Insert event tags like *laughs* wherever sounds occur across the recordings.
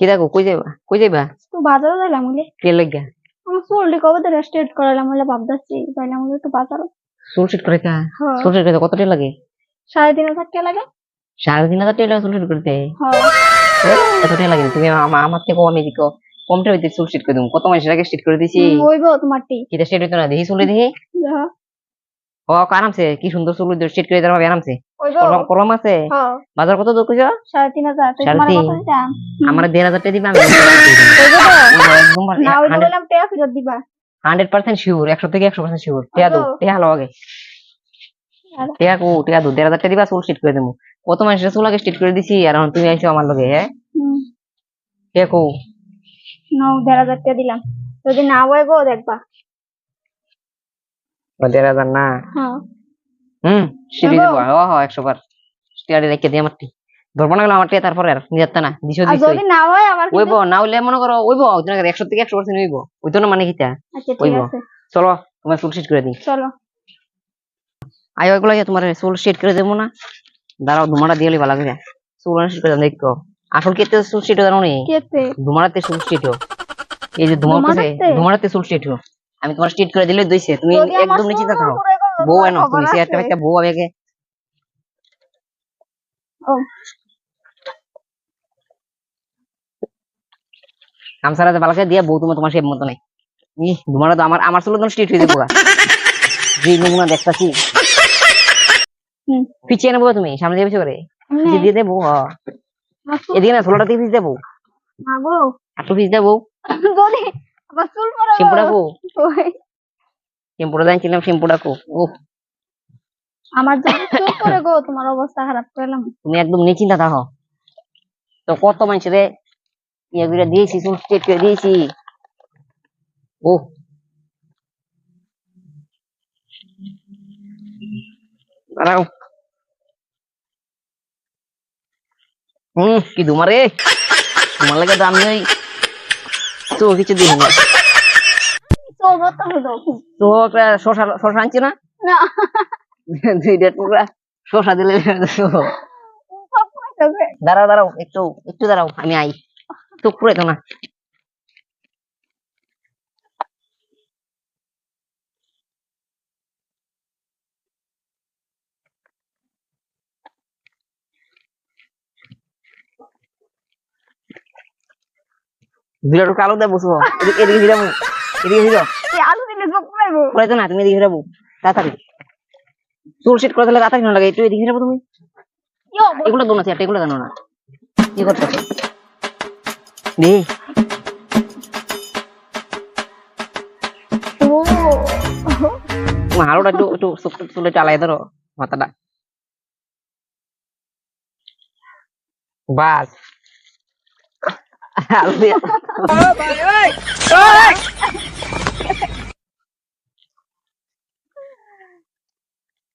কি দেখো কই যাইবা? কই যাইবা? তো বাজারও যাইলাম বলে। কে লাগিয়া আমার চুলটি কবে তো রেস্টেড করালাম বলে ভাবতেছি যাইলাম একটু বাজারও। চুল সেট করে কা হ্যাঁ। চুল সেট করতে কত টাকা লাগে? সাড়ে তিন হাজার টাকা লাগে। সাড়ে তিন হাজার টাকা চুল সেট করতে হ্যাঁ। এত টাকা লাগে তুমি আমা- আমার থেকে কম দিকো। কমটা হইতে চুল সেট করে দেবো কত মাসের আগে সেট করে দিছি? হইব তোমার টি। কিটা সেট হইতো না? দেখি চুলে দেখি হ্যাঁ। ও আরামসে কি সুন্দর চুল সেট করে আরামসে হইব কলম কলম আছে? বাজার কত দূর কইছো তোমার কত দিতাম আমার দেড় হাজার টাকা দিবে আমি। হইব না হইলে বললাম টাকা ফেরত দিবা। শিওর থেকে শিওর। আগে। কো টাকা চুল সেট করে দেবো। কত মানুষের চুল আগে সেট করে দিছি আর তুমি আইছো আমার লগে হ্যাঁ? টিয়া কো। নাও দেড় হাজার টাকা দিলাম। যদি না হয় গো দেখবা। না? হ্যাঁ। হুম সিঁড়ি দেবো? ও হ একশো বার টিয়া রেখে দিই আমার টি ধরবো না গেলে আমার টিয়া তারপরে আর? নিয়ে না দিশো যদি না হয় আমার ওইব না হইলে মনে করো ওইব একশো থেকে একশো পার্সেন্ট হইব। ওই তো না মানে আচ্ছা ওইব। চলো তোমার চুল সেট করে দিই। চলো। আয় ওইগুলো তোমার চুল সেট করে দেবো না? দাঁড়াও ধুমাটা দিয়ে ভালো করে চুল সেট করে দেখো। আসল কেতে চুল সেট জানো নি কেতে ধুমারাতে চুল সেট এই যে ধুমা উঠেছে ধুমারাতে? ধুমারাতে চুল সেট আমি তোমার স্ট্রেট করে দিলে দইছে তুমি একদম নিচে থাকো বউ তোমার এনো তুমি সে একটা বউ আবেগে দিয়ে বউ তোমার তোমার সে মতো নাই। ই ধুমারা তো আমার আমার স্ট্রেট হয়ে যাব যে নমুনা দেখতাছি পিছিয়ে নেব তুমি সামনে দিয়ে পিছিয়ে করে দিয়ে দেবো এদিকে না ষোলোটা দিয়ে পিছিয়ে দেবো পিছিয়ে দেবো। শ্যাম্পুটা শ্যাম্পুটা জানছিলাম শ্যাম্পুটা কো ও আমার যদি চুল পড়ে গো তোমার অবস্থা খারাপ করলাম তুমি একদম নিশ্চিন্তা থাকো। তো কত মানুষের ইয়ে করে দিয়েছি চুল স্ট্রেট করে দিয়েছি। ও দাঁড়াও। হম কি দুমারে তোমার লাগে দাম নেই তো কিছু দিই না তো? একটা শশা শশা আনছি না? *laughs* টুকরা শশা দিলে দাঁড়াও দাঁড়াও একটু একটু দাঁড়াও আমি আই। চুপ করে তো না। দুটা টুকরা আলু দেবো বসবো এদিকে এদিকে ফিরাবো এদিকে ফিরো এই আলু দিলে সব পড়াইবো করে তো না তুমি এদিকে ফিরাবো তাড়াতাড়ি। চুল সেট করে দিলে তাড়াতাড়ি না লাগে? একটু এদিকে ফিরাবো তুমি? এগুলো দোনো আছে এগুলো জানো না? কি করছ দি হালুটা একটু একটু চুলে চালাই ধরো মাথাটা। বাস। আলু দিয়ে কি হলো চুল সেট করে তো আমার ফেসিয়াল করতেইছো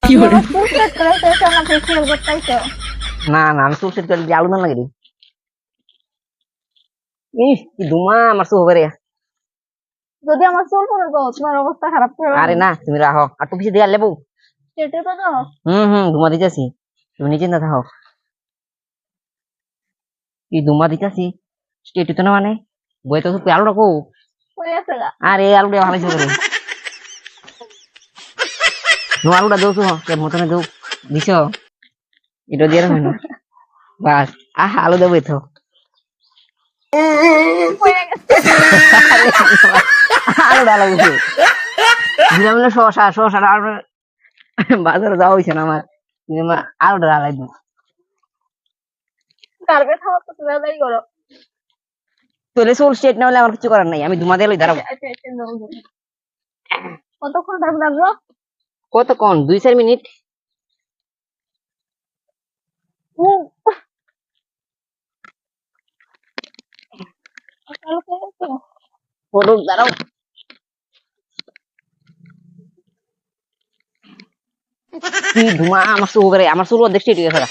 না না আমি সেট করে দিয়ে আলু না লাগে ইস কি ধুমা আমার চুল হবে যদি আমার চুল পড়ে গো তোমার অবস্থা খারাপ করলাম আরে না তুমি রাখো আর টু দিয়ে লেবু সেটা তো দাও। হুম হুম ধুমা দিতেছি। তুমি নিচে না থাকো। কি ধুমা দিতেছি? স্টেট তো না মানে বই তো আলু রাখো। আছে গা। ভালো ছিল রে নো আলুটা দেও তো কে মতনে দেও দিছ। এটা দিয়ে রাখো না? বাস আহ আলু দেবো তো পড়ে গেছে আলু ডালা বুঝো দিলাম না শশা শশা আলু বাজারে যাওয়া হয়েছে না আমার আলুটা তোলে সোল স্টেট না হলে আমার কিছু করার নাই আমি ধুমা দিয়ে দাঁড়াবো। কতক্ষণ লাগল কতক্ষণ? দুই চার মিনিট? আমার চুল করে আমার চুল দেখছি ঠিক হয়ে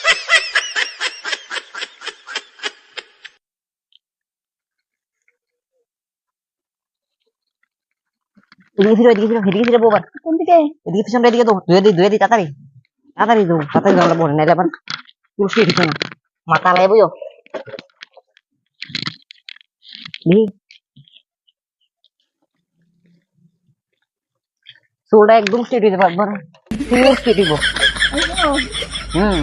এদিকে ফিরো এদিকে ফিরো এদিকে ফিরে বউ কোন দিকে? এদিকে পিছনটা এদিকে ধুয়ে দিই দিই তাড়াতাড়ি। তাড়াতাড়ি দেবো তাড়াতাড়ি পড়ে নাইলে আবার। স্টেট না মাথা লাই বুঝো। একদম স্ট্রেট হইতে পারব না স্ট্রেট হইব হুম।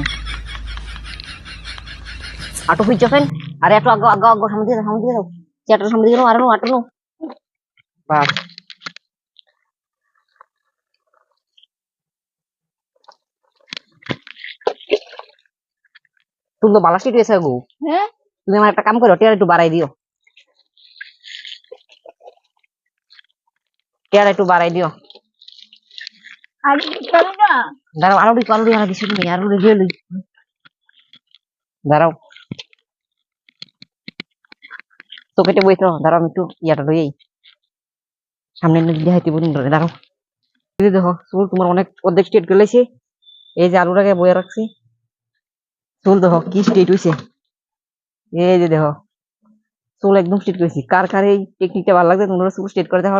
আটো ফিট যখন আরে একটু আগে আগে আগে, সামনে দিয়ে সামনে দিয়ে দাও চেয়ারটা সামনে দিয়ে দাও আটো নো বাস তুমি তো বালা স্ট্রেট হয়েছে গো। হ্যাঁ? তুমি আমার একটা কাম করো টিয়ার একটু বাড়াই দিও। টিয়ার একটু বাড়াই দিও। দাঁড়াও আরও দিকে আরও আরও কিছু নেই আরও দিকে লই। দাঁড়াও। তো কেটে বইতো দাঁড়াও আমি একটু ইয়াটা লই সামনে দিকে হাইতে বলুন দাঁড়াও। দেখো তোমার অনেক অর্ধেক স্ট্রেট গেলেছে। এই যে আলুটাকে বয়ে রাখছি। চুল দেখো, কি স্ট্রেট হয়েছে এই যে দেখো, চুল একদম স্ট্রেট করেছি কার কার এই টেকনিকটা ভালো লাগছে তোমরা চুল স্ট্রেট করে দেখো